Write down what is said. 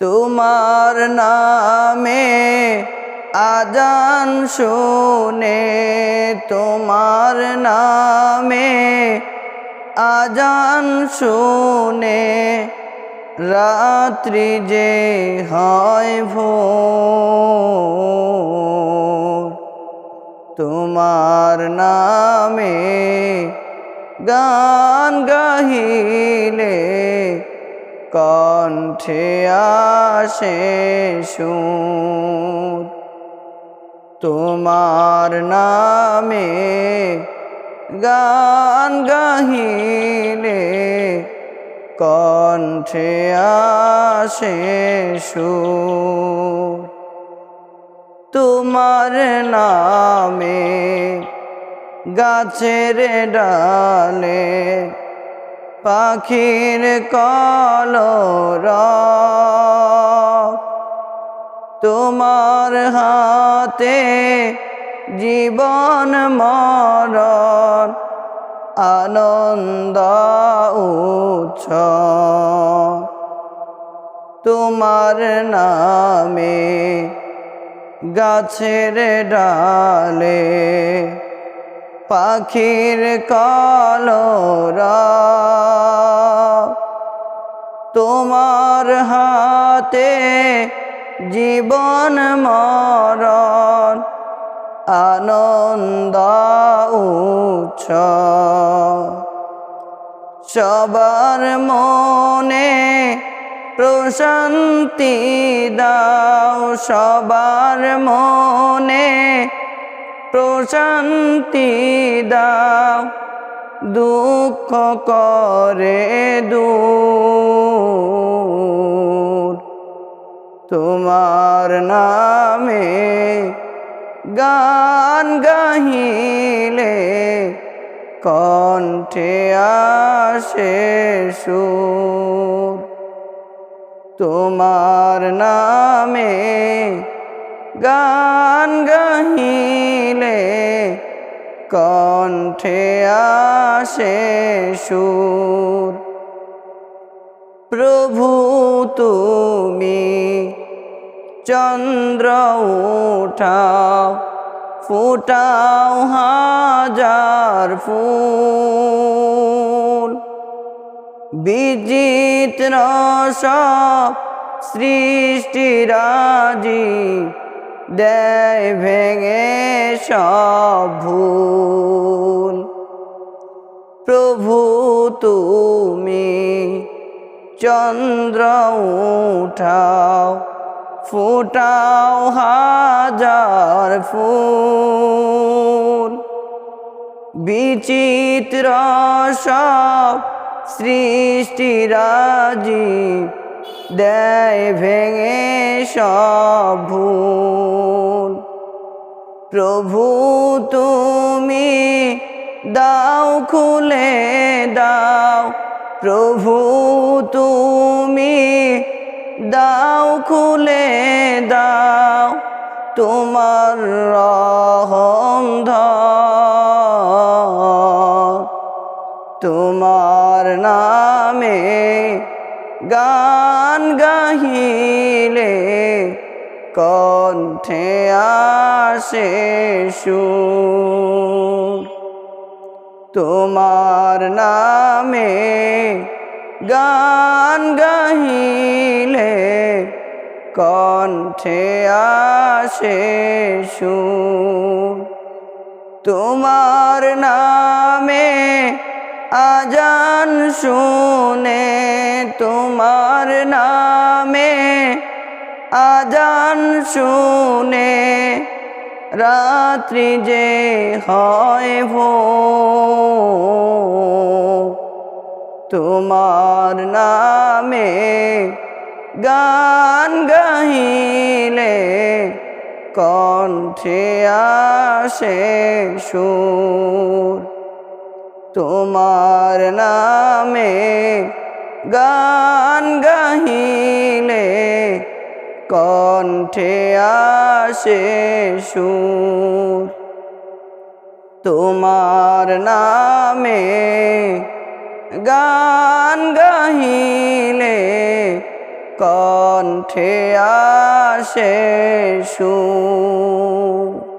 তোমার নামে আজান শুনে, তোমার নামে আজান শুনে রাত্রি যে হয় ভোর। তোমার নামে গান গাহিলে কণ্ঠে আসে সুর। তোমার নামে গান গাহিলে কণ্ঠে আসে সুর। তোমার নামে গাছের ডালে পাখির কলর। তোমার হাতে জীবন মরণ আনন্দ উচ্ছ তোমার নামে গাছের ডালে পাখির কলরা। তোমার হাতে জীবন মরণ আনন্দ উচ্ছ সবার মনে প্রশান্তি দাও সবার মনে প্রশান্তি দাও, দুঃখ করে দূর। তোমার নামে গান গাহিলে কণ্ঠে আসে সুর। তোমার নামে গান গাহিলে কণ্ঠে আসে সুর। প্রভু তুমি চন্দ্র উঠাও ফুটাও হাজার ফুল। বিচিত্র সব সৃষ্টিরাজি দেয় ভেঙে সব ভুল। প্রভু তুমি চন্দ্র উঠাও ফুটাও হাজার ফুল। বিচিত্র সব সৃষ্টিরাজি দেয় ভেঙে সব প্রভু, তুমি দাও, খুলে দাও। প্রভু, তুমি দাও, খুলে দাও। তোমার রহম গাহিলে কণ্ঠে আসে সুর। তোমার নামে গান গাহিলে কণ্ঠে আসে সুর। তোমার নামে আজান শুনে তোমার নামে আজান শুনে রাত্রি যে হয় ভো। তোমার নামে গান গাহিলে কণ্ঠে আসে সুর। তোমার নামে গান গাহিলে কণ্ঠে আসে সুর। তোমার নামে গান গাহিলে কণ্ঠে আসে সুর।